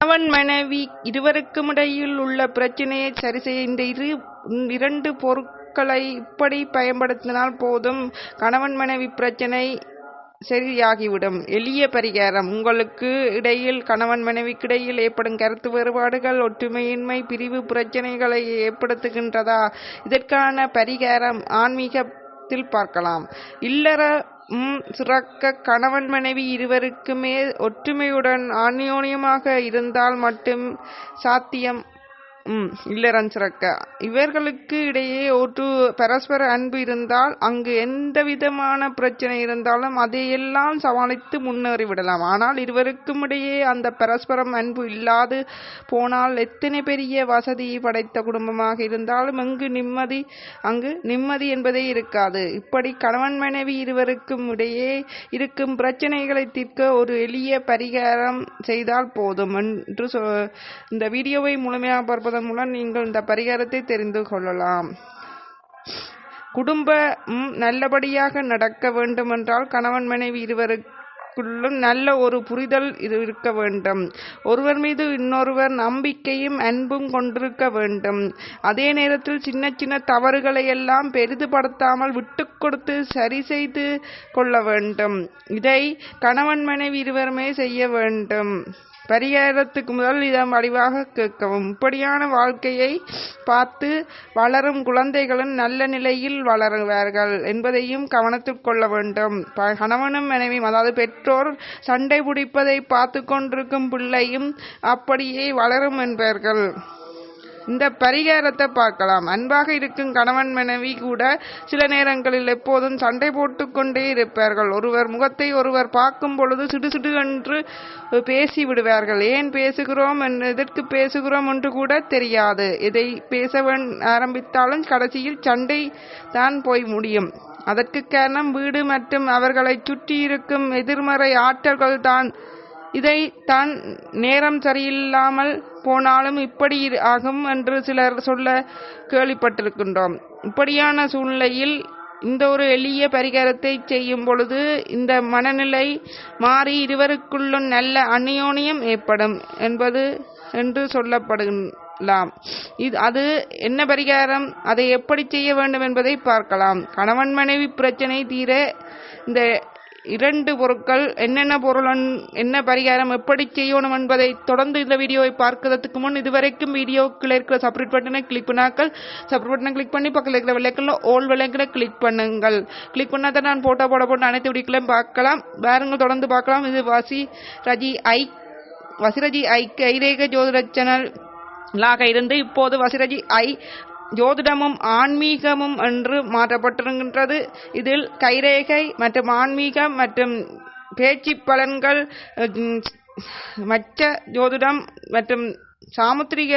கணவன் மனைவி இருவருக்கும் இடையில் உள்ள பிரச்சனையை சரி செய்ய இந்த இரு இரண்டு பொருட்களை இப்படி பயன்படுத்தினால் போதும். கணவன் மனைவி பிரச்சனை சரியாகிவிடும். எளிய பரிகாரம். உங்களுக்கு இடையில் கணவன் மனைவிக்கு இடையில் ஏற்படும் கருத்து வேறுபாடுகள் ஒற்றுமையின்மை பிரிவு பிரச்சனைகளை ஏற்படுத்துகின்றதா? இதற்கான பரிகாரம் ஆன்மீகத்தில் பார்க்கலாம். இல்லற ம் சிறக்க கணவன் மனைவி இருவருக்குமே ஒற்றுமையுடன் அந்யோன்யமாக இருந்தால் மட்டும் சாத்தியம். ம் இல்லை ரஞ்சரக்கா இவர்களுக்கு இடையே ஒரு பரஸ்பர அன்பு இருந்தால் அங்கு எந்த விதமான பிரச்சனை இருந்தாலும் அதையெல்லாம் சமாளித்து முன்னேறி விடலாம். ஆனால் இருவருக்கும் இடையே அந்த பரஸ்பரம் அன்பு இல்லாது போனால் எத்தனை பெரிய வசதி படைத்த குடும்பமாக இருந்தாலும் அங்கு நிம்மதி அங்கு நிம்மதி என்பதே இருக்காது. இப்படி கணவன் மனைவி இருவருக்கும் இடையே இருக்கும் பிரச்சனைகளை தீர்க்க ஒரு எளிய பரிகாரம் செய்தால் போதும் என்று இந்த வீடியோவை முழுமையாக பார்ப்பதன் மூலம் நீங்கள் இந்த பரிகாரத்தை தெரிந்து கொள்ளலாம். குடும்பம் நல்லபடியாக நடக்க வேண்டுமென்றால் கணவன் மனைவி இருவருக்குள்ளும் நல்ல ஒரு புரிதல் இது இருக்க வேண்டும். ஒருவர் மீது இன்னொருவர் நம்பிக்கையும் அன்பும் கொண்டிருக்க வேண்டும். அதே நேரத்தில் சின்ன சின்ன தவறுகளை எல்லாம் பெரிதுபடுத்தாமல் விட்டு கொடுத்து சரி செய்து கொள்ள வேண்டும். இதை கணவன் மனைவி இருவருமே செய்ய வேண்டும். பரிகாரத்துக்கு முதல் இதன் வடிவாக கேட்கவும். இப்படியான வாழ்க்கையை பார்த்து வளரும் குழந்தைகளும் நல்ல நிலையில் வளருவார்கள் என்பதையும் கவனத்தில் கொள்ள வேண்டும். கணவனும் மனைவியும் அதாவது பெற்றோர் சண்டை பிடிப்பதை பார்த்து கொண்டிருக்கும் பிள்ளையும் அப்படியே வளரும் என்பார்கள். இந்த பரிகாரத்தை பார்க்கலாம். அன்பாக இருக்கும் கணவன் மனைவி கூட சில நேரங்களில் எப்போதும் சண்டை போட்டுக்கொண்டே இருப்பார்கள். ஒருவர் முகத்தை ஒருவர் பார்க்கும் பொழுது சிடுசிடு என்று பேசி விடுவார்கள். ஏன் பேசுகிறோம்? என்று எதற்கு பேசுகிறோம்? என்று கூட தெரியாது. இதை பேச ஆரம்பித்தாலும் கடைசியில் சண்டை தான் போய் முடியும். அதற்கு காரணம் வீடு மற்றும் அவர்களை சுற்றி இருக்கும் எதிர்மறை ஆற்றல்கள் தான். இதை தான் நேரம் சரியில்லாமல் போனாலும் இப்படி ஆகும் என்று சிலர் சொல்ல கேள்விப்பட்டிருக்கின்றோம். இப்படியான சூழ்நிலையில் இந்த ஒரு எளிய பரிகாரத்தை செய்யும் பொழுது இந்த மனநிலை மாறி இருவருக்குள்ளும் நல்ல அந்நியோனியம் ஏற்படும் என்பது என்று சொல்லப்படலாம் இது அது என்ன பரிகாரம்? அதை எப்படி செய்ய வேண்டும் என்பதை பார்க்கலாம். கணவன் மனைவி பிரச்சனை தீர இந்த இரண்டு பொருட்கள் என்னென்ன பொருள் என்ன பரிகாரம் எப்படி செய்யணும் என்பதை தொடர்ந்து இந்த வீடியோவை பார்க்கிறதுக்கு முன் இதுவரைக்கும் வீடியோக்குள்ள இருக்கிற சப்ரேட் பட்டனை கிளிக் பண்ணாக்கள். சப்ரேட் பட்டனை கிளிக் பண்ணி பக்கத்தில் இருக்கிற விளக்கில் ஓல் விளக்கில் கிளிக் பண்ணுங்கள். கிளிக் பண்ணாதான் நான் போட்டோ போட போட்டு அனைத்து வீடியோக்களையும் பார்க்கலாம். வேறுங்க தொடர்ந்து பார்க்கலாம். இது வசி ரஜி ஐ வசிரஜி ஐ கைரேக ஜோதிட சேனல் லாக இருந்து இப்போது வசிரஜி ஐ ஜோதிடமும் ஆன்மீகமும் என்று மாற்றப்பட்டிருக்கின்றது. இதில் கைரேகை மற்றும் ஆன்மீகம் மற்றும் பேச்சு பலன்கள் மச்ச மற்ற ஜோதிடம் மற்றும் சாமுத்திரிக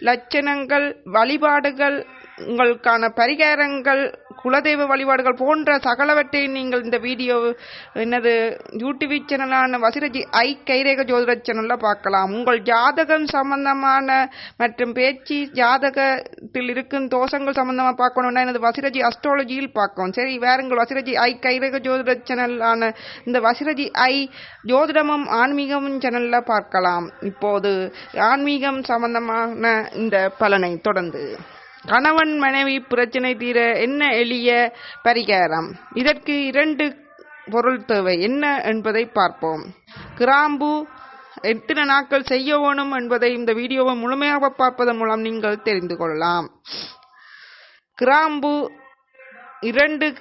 லட்சணங்கள் வழிபாடுகள் உங்களுக்கான பரிகாரங்கள் குலதெய்வ வழிபாடுகள் போன்ற சகலவற்றை நீங்கள் இந்த வீடியோ என்னது யூடியூப் சேனலான வசிரஜி ஐ கைரேக ஜோதிட சேனலில் பார்க்கலாம். உங்கள் ஜாதகம் சம்பந்தமான மற்றும் பேச்சு ஜாதகத்தில் இருக்கும் தோஷங்கள் சம்பந்தமாக பார்க்கணும்னா எனது வசிரஜி அஸ்ட்ராலஜியில் பார்க்கும் சரி வேற உங்கள் வசிரஜி ஐ கைரேக ஜோதிட சேனலான இந்த வசிரஜி ஐ ஜோதிடமும் ஆன்மீகமும் சேனலில் பார்க்கலாம். இப்போது ஆன்மீகம் சம்பந்தமான இந்த பலனை தொடர்ந்து. கணவன் மனைவி பிரச்சனை தீர என்ன எளிய பரிகாரம்? இதற்கு இரண்டு பொருள் தேவை. என்ன என்பதை பார்ப்போம். கிராம்பு எத்தனை நாட்கள் செய்ய வேணும் என்பதை இந்த வீடியோவை முழுமையாக பார்ப்பதன் மூலம் நீங்கள் தெரிந்து கொள்ளலாம். கிராம்பு இரண்டு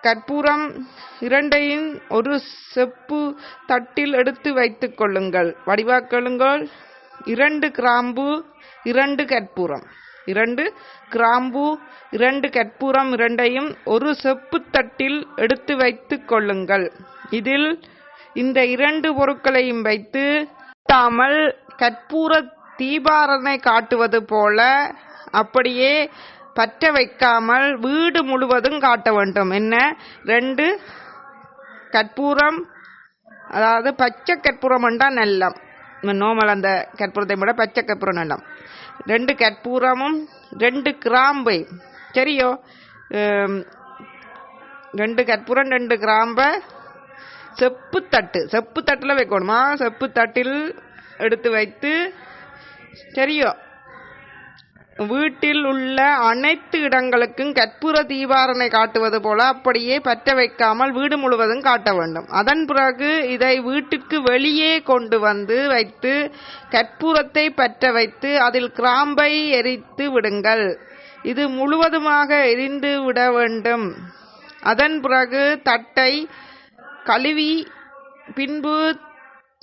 கற்பூரம் இரண்டையும் ஒரு செப்பு தட்டில் எடுத்து வைத்துக் கொள்ளுங்கள். வடிவாக்கொள்ளுங்கள் இரண்டு கிராம்பு இரண்டு கற்பூரம். இரண்டு கிராம்பு இரண்டு கற்பூரம் இரண்டையும் ஒரு செப்பு தட்டில் எடுத்து வைத்துக் கொள்ளுங்கள். இதில் இந்த இரண்டு பொருட்களையும் வைத்து தாமல் கற்பூர தீபாரணை காட்டுவது போல அப்படியே பற்ற வைக்காமல் வீடு முழுவதும் காட்ட வேண்டும். என்ன? ரெண்டு கற்பூரம் அதாவது பச்சை கற்பூரம் என்றால் நல்லம். நோமல் அந்த கற்பூரத்தை விட பச்சை கற்பூரம் நல்லம். ரெண்டு கற்பூரமும் ரெண்டு கிராம்பை சரியோ? ரெண்டு கற்பூரம் ரெண்டு கிராம்பை செப்பு தட்டு செப்பு தட்டில் வைக்கணுமா? செப்பு தட்டில் எடுத்து வைத்து சரியோ? வீட்டில் உள்ள அனைத்து இடங்களுக்கும் கற்பூர தீபாரணை காட்டுவது போல அப்படியே பற்ற வைக்காமல் வீடு முழுவதும் காட்ட வேண்டும். அதன் பிறகு இதை வீட்டுக்கு வெளியே கொண்டு வந்து வைத்து கற்பூரத்தை பற்ற வைத்து அதில் கிராம்பை எரித்து விடுங்கள். இது முழுவதுமாக எரிந்து விட வேண்டும். அதன் பிறகு தட்டை கழுவி பின்பு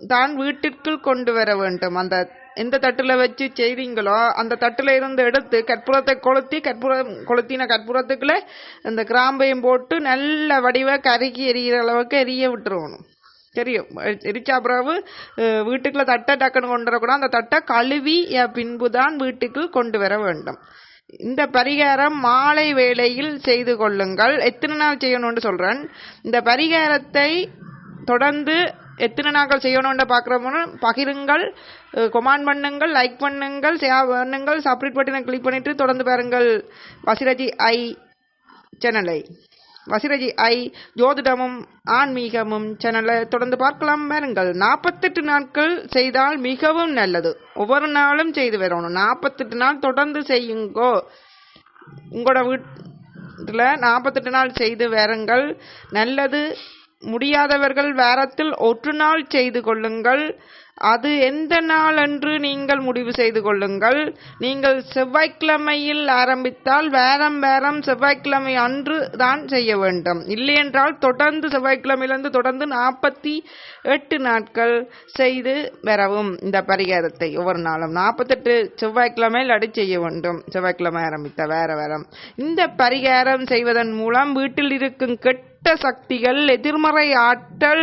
தான் வீட்டிற்குள் கொண்டு வர வேண்டும். அந்த எந்த தட்டுல வச்சு செய்றீங்களோ அந்த தட்டுல இருந்து எடுத்து கற்பூரத்தை கொளுத்தி கற்பூரம் கொளுத்தின கற்பூரத்துக்குள்ள இந்த கிராம்பையும் போட்டு நல்ல வடிவ கருகி எரியிற அளவுக்கு எரிய விட்டுருவணும். தெரியும். எரிச்சா பிறகு வீட்டுக்குள்ள தட்டை டக்குன்னு கொண்டு வரக்கூடாது. அந்த தட்டை கழுவி பின்பு பின்புதான் வீட்டுக்கு கொண்டு வர வேண்டும். இந்த பரிகாரம் மாலை வேளையில் செய்து கொள்ளுங்கள். எத்தனை நாள் செய்யணும்னு சொல்றேன். இந்த பரிகாரத்தை தொடர்ந்து எத்தனை நாட்கள் செய்யணும்னு பார்க்குறோம்னா பகிருங்கள் கொமாண்ட் பண்ணுங்கள் லைக் பண்ணுங்கள் ஷேர் பண்ணுங்கள் சப்ரேட் பட்டினை கிளிக் பண்ணிட்டு தொடர்ந்து பாருங்கள். வசிரஜி ஐ சேனலை வசிரஜி ஐ ஜோதிடமும் ஆன்மீகமும் சேனலை தொடர்ந்து பார்க்கலாம் பாருங்கள். நாற்பத்தெட்டு நாட்கள் செய்தால் மிகவும் நல்லது. ஒவ்வொரு நாளும் செய்து வரணும். நாற்பத்தெட்டு நாள் தொடர்ந்து செய்யுங்கோ. உங்களோட வீட்டில் நாற்பத்தெட்டு நாள் செய்து வரங்கள். நல்லது முடியாதவர்கள் வாரத்தில் ஒரு நாள் செய்து கொள்ளுங்கள். அது எந்த நாள் என்று நீங்கள் முடிவு செய்து கொள்ளுங்கள். நீங்கள் செவ்வாய்க்கிழமையில் ஆரம்பித்தால் வேரம் வேரம் செவ்வாய்க்கிழமை அன்று தான் செய்ய வேண்டும். இல்லையென்றால் தொடர்ந்து செவ்வாய்க்கிழமையிலிருந்து தொடர்ந்து நாற்பத்தி எட்டு நாட்கள் செய்து வரவும் இந்த பரிகாரத்தை ஒவ்வொரு நாளும். நாற்பத்தெட்டு செவ்வாய்க்கிழமையில் அடி செய்ய வேண்டும். செவ்வாய்க்கிழமை ஆரம்பித்த வேற வாரம். இந்த பரிகாரம் செய்வதன் மூலம் வீட்டில் இருக்கும் கெட்ட சக்திகள் எதிர்மறை ஆற்றல்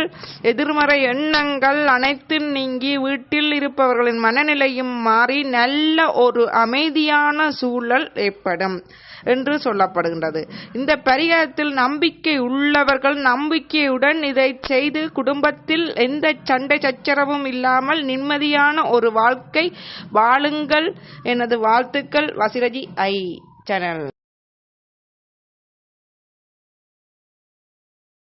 எதிர்மறை எண்ணங்கள் அனைத்தும் நீங்கி வீட்டில் இருப்பவர்களின் மனநிலையும் மாறி நல்ல ஒரு அமைதியான சூழல் ஏற்படும் என்று சொல்லப்படுகின்றது. இந்த பரிகாரத்தில் நம்பிக்கை உள்ளவர்கள் நம்பிக்கையுடன் இதை செய்து குடும்பத்தில் எந்த சண்டை சச்சரவும் இல்லாமல் நிம்மதியான ஒரு வாழ்க்கை வாழுங்கள். எனது வாழ்த்துக்கள் வசிரஜி ஐ சேனல்.